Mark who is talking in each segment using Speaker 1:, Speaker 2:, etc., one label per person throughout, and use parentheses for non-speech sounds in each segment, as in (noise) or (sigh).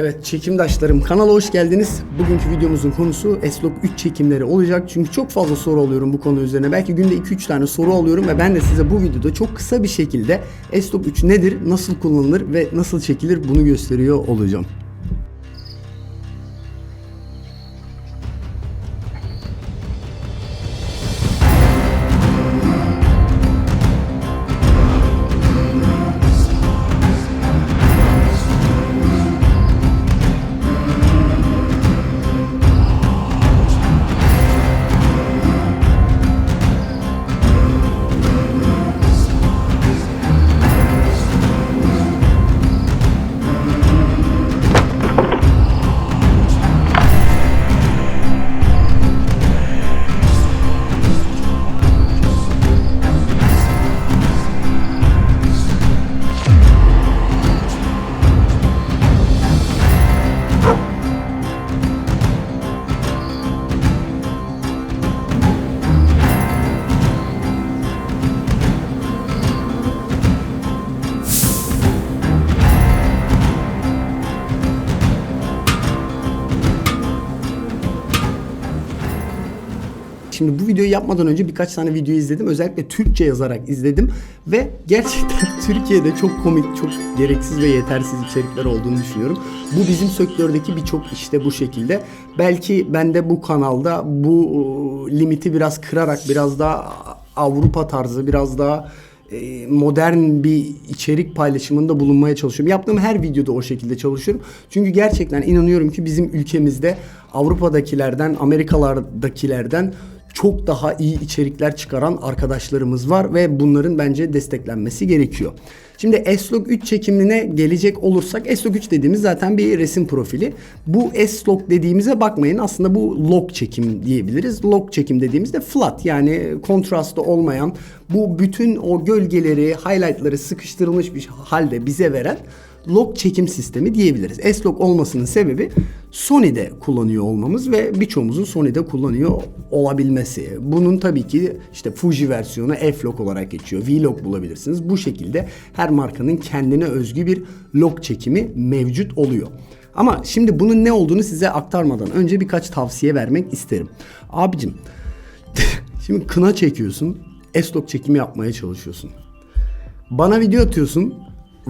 Speaker 1: Evet çekimdaşlarım kanala hoş geldiniz. Bugünkü videomuzun konusu S-Log 3 çekimleri olacak. Çünkü çok fazla soru alıyorum bu konu üzerine. Belki günde 2-3 tane soru alıyorum ve ben de size bu videoda çok kısa bir şekilde S-Log 3 nedir, nasıl kullanılır ve nasıl çekilir bunu gösteriyor olacağım. Şimdi bu videoyu yapmadan önce birkaç tane video izledim. Özellikle Türkçe yazarak izledim. Ve gerçekten (laughs) Türkiye'de çok komik, çok gereksiz ve yetersiz içerikler olduğunu düşünüyorum. Bu bizim sektördeki birçok işte bu şekilde. Belki ben de bu kanalda bu e, limiti biraz kırarak biraz daha Avrupa tarzı, biraz daha e, modern bir içerik paylaşımında bulunmaya çalışıyorum. Yaptığım her videoda o şekilde çalışıyorum. Çünkü gerçekten inanıyorum ki bizim ülkemizde Avrupa'dakilerden, Amerikalardakilerden çok daha iyi içerikler çıkaran arkadaşlarımız var ve bunların bence desteklenmesi gerekiyor. Şimdi S-Log 3 çekimine gelecek olursak S-Log 3 dediğimiz zaten bir resim profili. Bu S-Log dediğimize bakmayın aslında bu log çekim diyebiliriz. Log çekim dediğimizde flat yani kontrastı olmayan bu bütün o gölgeleri, highlightları sıkıştırılmış bir halde bize veren log çekim sistemi diyebiliriz. S-Log olmasının sebebi Sony'de kullanıyor olmamız ve birçoğumuzun Sony'de kullanıyor olabilmesi. Bunun tabii ki işte Fuji versiyonu F-Log olarak geçiyor. V-Log bulabilirsiniz. Bu şekilde her markanın kendine özgü bir log çekimi mevcut oluyor. Ama şimdi bunun ne olduğunu size aktarmadan önce birkaç tavsiye vermek isterim. Abicim (laughs) şimdi kına çekiyorsun. S-Log çekimi yapmaya çalışıyorsun. Bana video atıyorsun.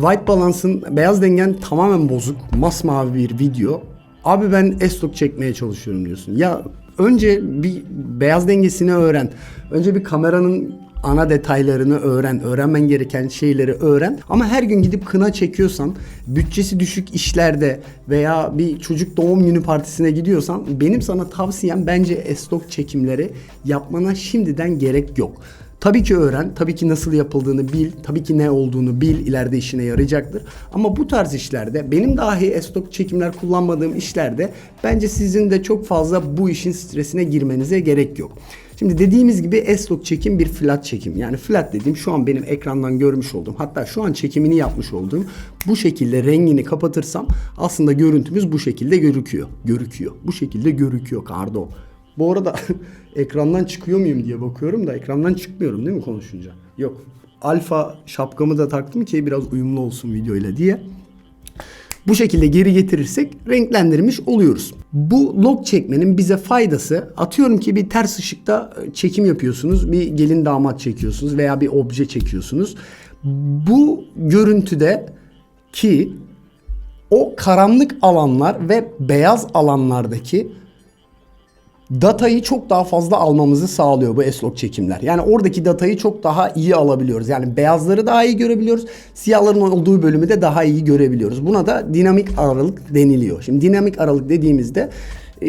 Speaker 1: White balance'ın beyaz dengen tamamen bozuk. Masmavi bir video. Abi ben S-Log çekmeye çalışıyorum diyorsun. Ya önce bir beyaz dengesini öğren. Önce bir kameranın ana detaylarını öğren. Öğrenmen gereken şeyleri öğren. Ama her gün gidip kına çekiyorsan, bütçesi düşük işlerde veya bir çocuk doğum günü partisine gidiyorsan benim sana tavsiyem bence S-Log çekimleri yapmana şimdiden gerek yok. Tabii ki öğren, tabii ki nasıl yapıldığını bil, tabii ki ne olduğunu bil, ileride işine yarayacaktır. Ama bu tarz işlerde, benim dahi estok çekimler kullanmadığım işlerde bence sizin de çok fazla bu işin stresine girmenize gerek yok. Şimdi dediğimiz gibi S-Log çekim bir flat çekim. Yani flat dediğim şu an benim ekrandan görmüş olduğum hatta şu an çekimini yapmış olduğum bu şekilde rengini kapatırsam aslında görüntümüz bu şekilde görüküyor. Görüküyor. Bu şekilde görüküyor pardon. Bu arada (laughs) ekrandan çıkıyor muyum diye bakıyorum da ekrandan çıkmıyorum değil mi konuşunca? Yok. Alfa şapkamı da taktım ki biraz uyumlu olsun videoyla diye. Bu şekilde geri getirirsek renklendirmiş oluyoruz. Bu log çekmenin bize faydası atıyorum ki bir ters ışıkta çekim yapıyorsunuz. Bir gelin damat çekiyorsunuz veya bir obje çekiyorsunuz. Bu görüntüde ki o karanlık alanlar ve beyaz alanlardaki datayı çok daha fazla almamızı sağlıyor bu S-Log çekimler. Yani oradaki datayı çok daha iyi alabiliyoruz. Yani beyazları daha iyi görebiliyoruz. Siyahların olduğu bölümü de daha iyi görebiliyoruz. Buna da dinamik aralık deniliyor. Şimdi dinamik aralık dediğimizde e,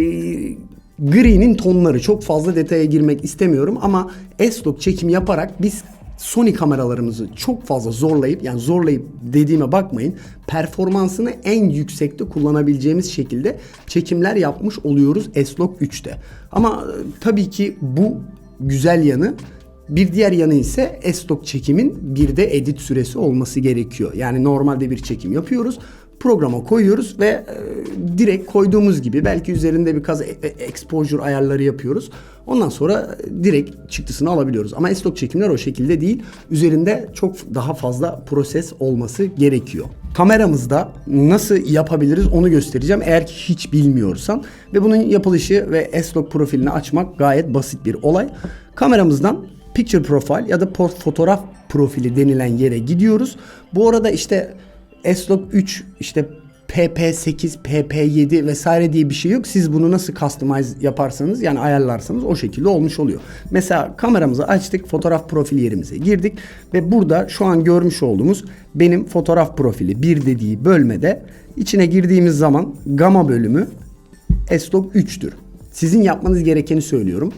Speaker 1: gri'nin tonları çok fazla detaya girmek istemiyorum ama S-Log çekim yaparak biz Sony kameralarımızı çok fazla zorlayıp yani zorlayıp dediğime bakmayın performansını en yüksekte kullanabileceğimiz şekilde çekimler yapmış oluyoruz S-Log 3'te. Ama e, tabii ki bu güzel yanı bir diğer yanı ise S-Log çekimin bir de edit süresi olması gerekiyor. Yani normalde bir çekim yapıyoruz. Programa koyuyoruz ve e, direkt koyduğumuz gibi belki üzerinde birkaç e- e- exposure ayarları yapıyoruz. Ondan sonra e, direkt çıktısını alabiliyoruz. Ama S-Log çekimler o şekilde değil. Üzerinde çok daha fazla proses olması gerekiyor. Kameramızda nasıl yapabiliriz onu göstereceğim eğer ki hiç bilmiyorsan. Ve bunun yapılışı ve S-Log profilini açmak gayet basit bir olay. Kameramızdan Picture Profile ya da port- fotoğraf profili denilen yere gidiyoruz. Bu arada işte S-Log 3 işte PP8, PP7 vesaire diye bir şey yok. Siz bunu nasıl customize yaparsanız yani ayarlarsanız o şekilde olmuş oluyor. Mesela kameramızı açtık, fotoğraf profil yerimize girdik ve burada şu an görmüş olduğumuz benim fotoğraf profili bir dediği bölmede içine girdiğimiz zaman gamma bölümü S-Log 3'tür. Sizin yapmanız gerekeni söylüyorum.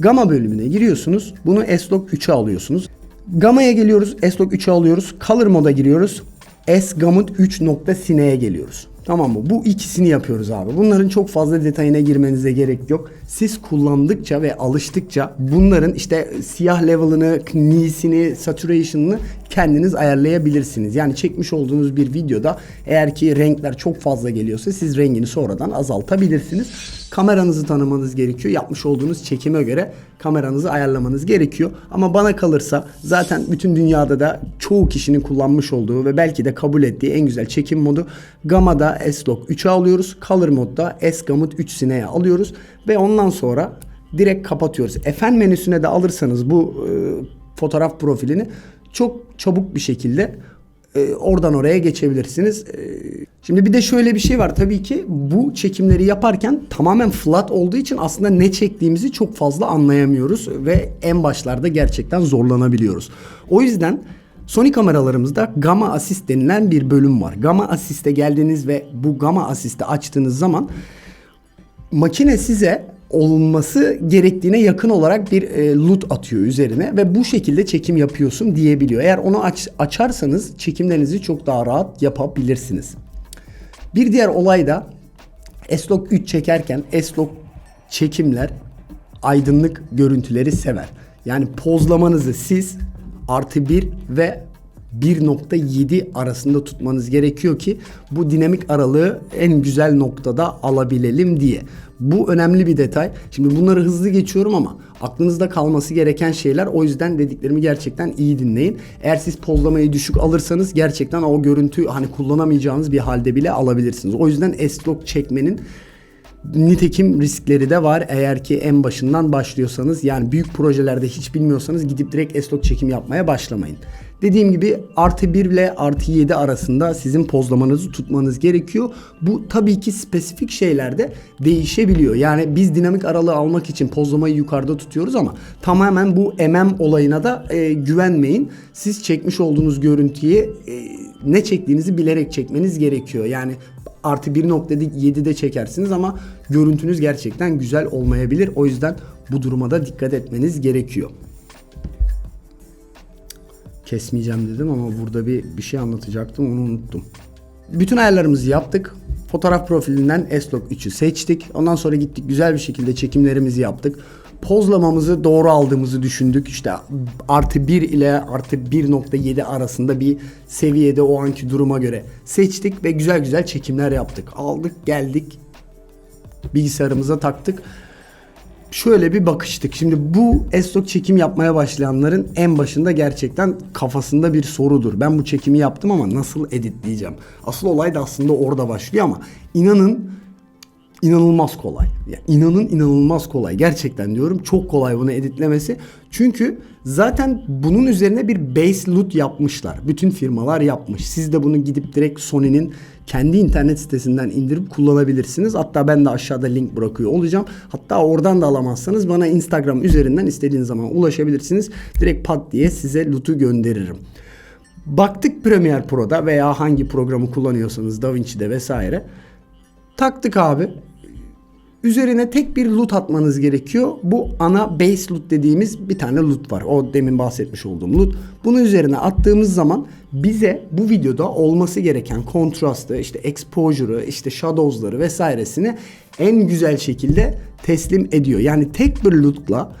Speaker 1: Gamma bölümüne giriyorsunuz. Bunu S-Log 3'e alıyorsunuz. Gamma'ya geliyoruz. S-Log 3'e alıyoruz. Color moda giriyoruz. S-Gamut 3.sine'ye geliyoruz. Tamam mı? Bu ikisini yapıyoruz abi. Bunların çok fazla detayına girmenize gerek yok. Siz kullandıkça ve alıştıkça bunların işte siyah level'ını, nisini, saturation'ını kendiniz ayarlayabilirsiniz. Yani çekmiş olduğunuz bir videoda eğer ki renkler çok fazla geliyorsa siz rengini sonradan azaltabilirsiniz. Kameranızı tanımanız gerekiyor. Yapmış olduğunuz çekime göre kameranızı ayarlamanız gerekiyor. Ama bana kalırsa zaten bütün dünyada da çoğu kişinin kullanmış olduğu ve belki de kabul ettiği en güzel çekim modu Gamma'da S-Log 3'e alıyoruz. Color modda S-Gamut 3 Cine'ye alıyoruz ve ondan sonra direkt kapatıyoruz. Efend menüsüne de alırsanız bu e, fotoğraf profilini çok çabuk bir şekilde e, oradan oraya geçebilirsiniz. E, şimdi bir de şöyle bir şey var tabii ki bu çekimleri yaparken tamamen flat olduğu için aslında ne çektiğimizi çok fazla anlayamıyoruz ve en başlarda gerçekten zorlanabiliyoruz. O yüzden Sony kameralarımızda Gamma Assist denilen bir bölüm var. Gamma Assist'e geldiğiniz ve bu Gamma Assist'i açtığınız zaman makine size olması gerektiğine yakın olarak bir e, loot atıyor üzerine ve bu şekilde çekim yapıyorsun diyebiliyor. Eğer onu aç, açarsanız çekimlerinizi çok daha rahat yapabilirsiniz. Bir diğer olay da S-Log 3 çekerken S-Log çekimler aydınlık görüntüleri sever. Yani pozlamanızı siz artı 1 ve 1.7 arasında tutmanız gerekiyor ki bu dinamik aralığı en güzel noktada alabilelim diye. Bu önemli bir detay. Şimdi bunları hızlı geçiyorum ama aklınızda kalması gereken şeyler. O yüzden dediklerimi gerçekten iyi dinleyin. Eğer siz pozlamayı düşük alırsanız gerçekten o görüntü hani kullanamayacağınız bir halde bile alabilirsiniz. O yüzden S-Log çekmenin Nitekim riskleri de var eğer ki en başından başlıyorsanız yani büyük projelerde hiç bilmiyorsanız gidip direkt S-Log çekim yapmaya başlamayın. Dediğim gibi artı 1 ile artı 7 arasında sizin pozlamanızı tutmanız gerekiyor. Bu tabii ki spesifik şeylerde değişebiliyor. Yani biz dinamik aralığı almak için pozlamayı yukarıda tutuyoruz ama tamamen bu MM olayına da e, güvenmeyin. Siz çekmiş olduğunuz görüntüyü e, ne çektiğinizi bilerek çekmeniz gerekiyor. Yani artı 1.7'de çekersiniz ama görüntünüz gerçekten güzel olmayabilir. O yüzden bu duruma da dikkat etmeniz gerekiyor. Kesmeyeceğim dedim ama burada bir bir şey anlatacaktım onu unuttum. Bütün ayarlarımızı yaptık. Fotoğraf profilinden S-Log 3'ü seçtik. Ondan sonra gittik güzel bir şekilde çekimlerimizi yaptık. Pozlamamızı doğru aldığımızı düşündük. İşte artı 1 ile artı 1.7 arasında bir seviyede o anki duruma göre seçtik ve güzel güzel çekimler yaptık. Aldık geldik bilgisayarımıza taktık. Şöyle bir bakıştık. Şimdi bu S-Log çekim yapmaya başlayanların en başında gerçekten kafasında bir sorudur. Ben bu çekimi yaptım ama nasıl editleyeceğim? Asıl olay da aslında orada başlıyor ama inanın inanılmaz kolay. Ya inanın inanılmaz kolay. Gerçekten diyorum çok kolay bunu editlemesi. Çünkü zaten bunun üzerine bir base loot yapmışlar. Bütün firmalar yapmış. Siz de bunu gidip direkt Sony'nin kendi internet sitesinden indirip kullanabilirsiniz. Hatta ben de aşağıda link bırakıyor olacağım. Hatta oradan da alamazsanız bana Instagram üzerinden istediğiniz zaman ulaşabilirsiniz. Direkt pat diye size loot'u gönderirim. Baktık Premiere Pro'da veya hangi programı kullanıyorsanız DaVinci'de vesaire. Taktık abi. Üzerine tek bir loot atmanız gerekiyor. Bu ana base loot dediğimiz bir tane loot var. O demin bahsetmiş olduğum loot. Bunu üzerine attığımız zaman bize bu videoda olması gereken kontrastı, işte exposure'ı, işte shadows'ları vesairesini en güzel şekilde teslim ediyor. Yani tek bir loot'la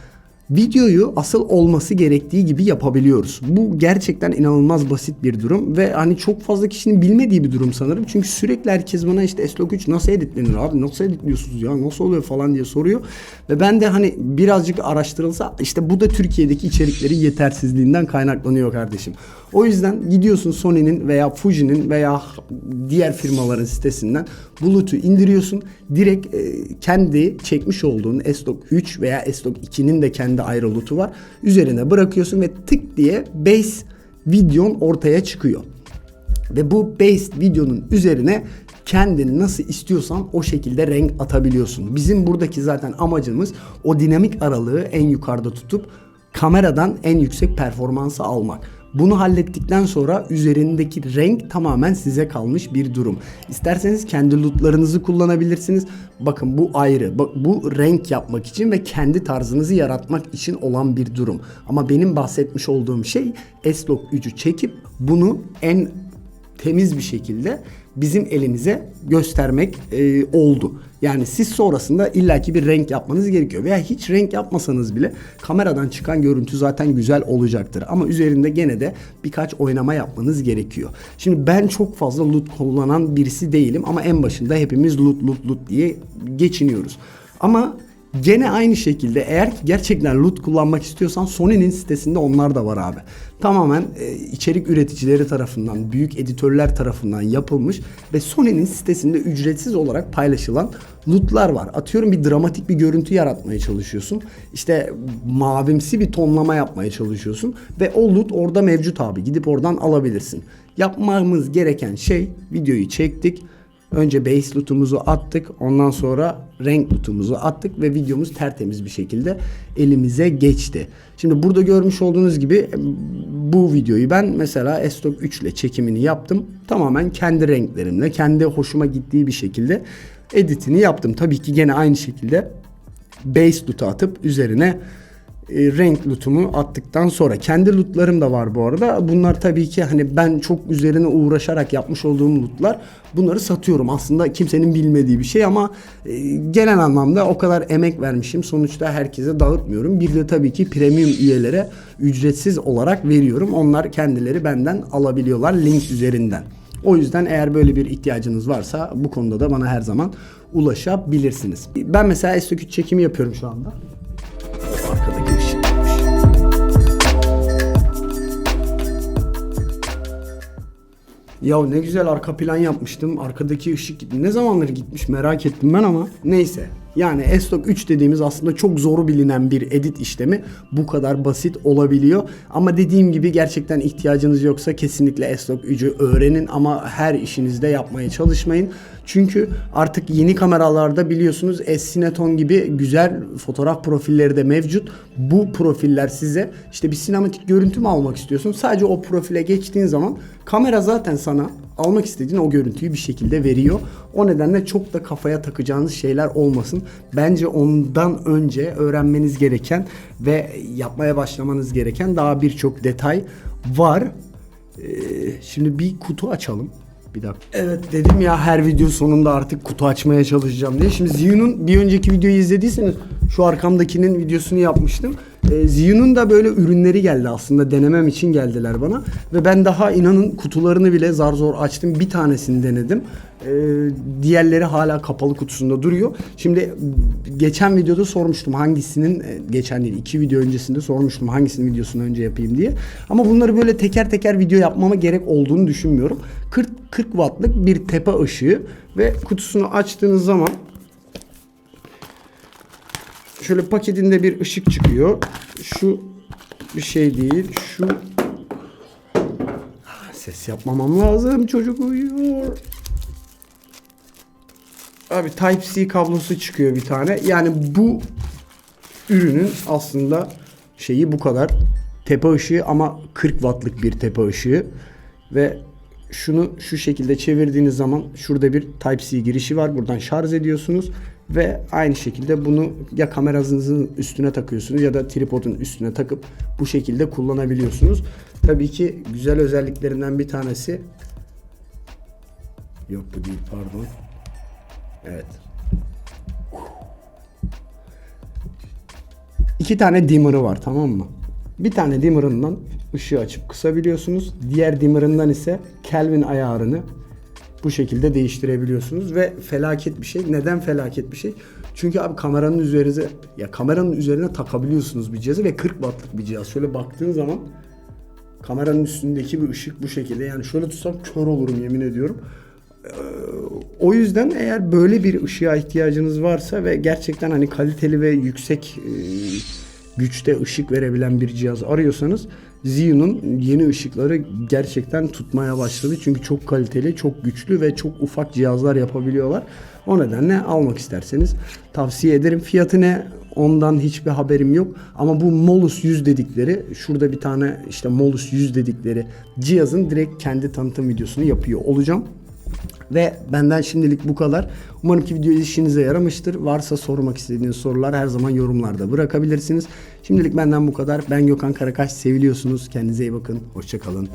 Speaker 1: videoyu asıl olması gerektiği gibi yapabiliyoruz. Bu gerçekten inanılmaz basit bir durum ve hani çok fazla kişinin bilmediği bir durum sanırım. Çünkü sürekli herkes bana işte S-Log 3 nasıl editlenir abi nasıl editliyorsunuz ya nasıl oluyor falan diye soruyor. Ve ben de hani birazcık araştırılsa işte bu da Türkiye'deki içerikleri yetersizliğinden kaynaklanıyor kardeşim. O yüzden gidiyorsun Sony'nin veya Fuji'nin veya diğer firmaların sitesinden Bluetooth'u indiriyorsun. Direkt e, kendi çekmiş olduğun S-Log 3 veya S-Log 2'nin de kendi ayrı Bluetooth'u var. Üzerine bırakıyorsun ve tık diye base videon ortaya çıkıyor. Ve bu based videonun üzerine kendin nasıl istiyorsan o şekilde renk atabiliyorsun. Bizim buradaki zaten amacımız o dinamik aralığı en yukarıda tutup kameradan en yüksek performansı almak. Bunu hallettikten sonra üzerindeki renk tamamen size kalmış bir durum. İsterseniz kendi lootlarınızı kullanabilirsiniz. Bakın bu ayrı. Bak, bu renk yapmak için ve kendi tarzınızı yaratmak için olan bir durum. Ama benim bahsetmiş olduğum şey S-Log 3'ü çekip bunu en temiz bir şekilde bizim elimize göstermek e, oldu. Yani siz sonrasında illaki bir renk yapmanız gerekiyor veya hiç renk yapmasanız bile kameradan çıkan görüntü zaten güzel olacaktır. Ama üzerinde gene de birkaç oynama yapmanız gerekiyor. Şimdi ben çok fazla loot kullanan birisi değilim ama en başında hepimiz loot loot loot diye geçiniyoruz. Ama Gene aynı şekilde eğer ki gerçekten loot kullanmak istiyorsan Sony'nin sitesinde onlar da var abi. Tamamen e, içerik üreticileri tarafından, büyük editörler tarafından yapılmış ve Sony'nin sitesinde ücretsiz olarak paylaşılan lootlar var. Atıyorum bir dramatik bir görüntü yaratmaya çalışıyorsun. İşte mavimsi bir tonlama yapmaya çalışıyorsun ve o loot orada mevcut abi. Gidip oradan alabilirsin. Yapmamız gereken şey videoyu çektik. Önce base loot'umuzu attık. Ondan sonra renk loot'umuzu attık ve videomuz tertemiz bir şekilde elimize geçti. Şimdi burada görmüş olduğunuz gibi bu videoyu ben mesela S-Log 3 ile çekimini yaptım. Tamamen kendi renklerimle, kendi hoşuma gittiği bir şekilde editini yaptım. Tabii ki gene aynı şekilde base loot'u atıp üzerine e, renk lootumu attıktan sonra kendi lootlarım da var bu arada. Bunlar tabii ki hani ben çok üzerine uğraşarak yapmış olduğum lootlar. Bunları satıyorum. Aslında kimsenin bilmediği bir şey ama e, genel anlamda o kadar emek vermişim. Sonuçta herkese dağıtmıyorum. Bir de tabii ki premium üyelere ücretsiz olarak veriyorum. Onlar kendileri benden alabiliyorlar link üzerinden. O yüzden eğer böyle bir ihtiyacınız varsa bu konuda da bana her zaman ulaşabilirsiniz. Ben mesela S3 çekimi yapıyorum şu anda. Arkadaki Ya ne güzel arka plan yapmıştım. Arkadaki ışık. Ne zamanları gitmiş merak ettim ben ama. Neyse. Yani S-Log 3 dediğimiz aslında çok zor bilinen bir edit işlemi. Bu kadar basit olabiliyor. Ama dediğim gibi gerçekten ihtiyacınız yoksa kesinlikle S-Log 3'ü öğrenin ama her işinizde yapmaya çalışmayın. Çünkü artık yeni kameralarda biliyorsunuz S-Cineton gibi güzel fotoğraf profilleri de mevcut. Bu profiller size işte bir sinematik görüntü mü almak istiyorsun? Sadece o profile geçtiğin zaman kamera zaten sana almak istediğin o görüntüyü bir şekilde veriyor. O nedenle çok da kafaya takacağınız şeyler olmasın. Bence ondan önce öğrenmeniz gereken ve yapmaya başlamanız gereken daha birçok detay var. Ee, şimdi bir kutu açalım. Bir dakika. Evet dedim ya her video sonunda artık kutu açmaya çalışacağım diye. Şimdi Ziyun'un bir önceki videoyu izlediyseniz şu arkamdakinin videosunu yapmıştım. E, Ziyun'un da böyle ürünleri geldi aslında denemem için geldiler bana. Ve ben daha inanın kutularını bile zar zor açtım. Bir tanesini denedim. E, diğerleri hala kapalı kutusunda duruyor. Şimdi geçen videoda sormuştum hangisinin, e, geçen değil iki video öncesinde sormuştum hangisinin videosunu önce yapayım diye. Ama bunları böyle teker teker video yapmama gerek olduğunu düşünmüyorum. 40, 40 wattlık bir tepe ışığı ve kutusunu açtığınız zaman şöyle paketinde bir ışık çıkıyor. Şu bir şey değil. Şu ses yapmamam lazım. Çocuk uyuyor. Abi Type-C kablosu çıkıyor bir tane. Yani bu ürünün aslında şeyi bu kadar. Tepe ışığı ama 40 wattlık bir tepe ışığı ve şunu şu şekilde çevirdiğiniz zaman şurada bir Type-C girişi var. Buradan şarj ediyorsunuz ve aynı şekilde bunu ya kameranızın üstüne takıyorsunuz ya da tripodun üstüne takıp bu şekilde kullanabiliyorsunuz. Tabii ki güzel özelliklerinden bir tanesi yok bu değil pardon. Evet. iki tane dimmer'ı var tamam mı? Bir tane dimmer'ından ışığı açıp kısabiliyorsunuz. Diğer dimmer'ından ise Kelvin ayarını bu şekilde değiştirebiliyorsunuz ve felaket bir şey. Neden felaket bir şey? Çünkü abi kameranın üzerine ya kameranın üzerine takabiliyorsunuz bir cihazı ve 40 wattlık bir cihaz. Şöyle baktığın zaman kameranın üstündeki bir ışık bu şekilde. Yani şöyle tutsam kör olurum yemin ediyorum. Ee, O yüzden eğer böyle bir ışığa ihtiyacınız varsa ve gerçekten hani kaliteli ve yüksek e, güçte ışık verebilen bir cihaz arıyorsanız Zhiyun'un yeni ışıkları gerçekten tutmaya başladı. Çünkü çok kaliteli, çok güçlü ve çok ufak cihazlar yapabiliyorlar. O nedenle almak isterseniz tavsiye ederim. Fiyatı ne? Ondan hiçbir haberim yok. Ama bu Molus 100 dedikleri, şurada bir tane işte Molus 100 dedikleri cihazın direkt kendi tanıtım videosunu yapıyor olacağım. Ve benden şimdilik bu kadar. Umarım ki video işinize yaramıştır. Varsa sormak istediğiniz sorular her zaman yorumlarda bırakabilirsiniz. Şimdilik benden bu kadar. Ben Gökhan Karakaş. Seviliyorsunuz. Kendinize iyi bakın. Hoşçakalın.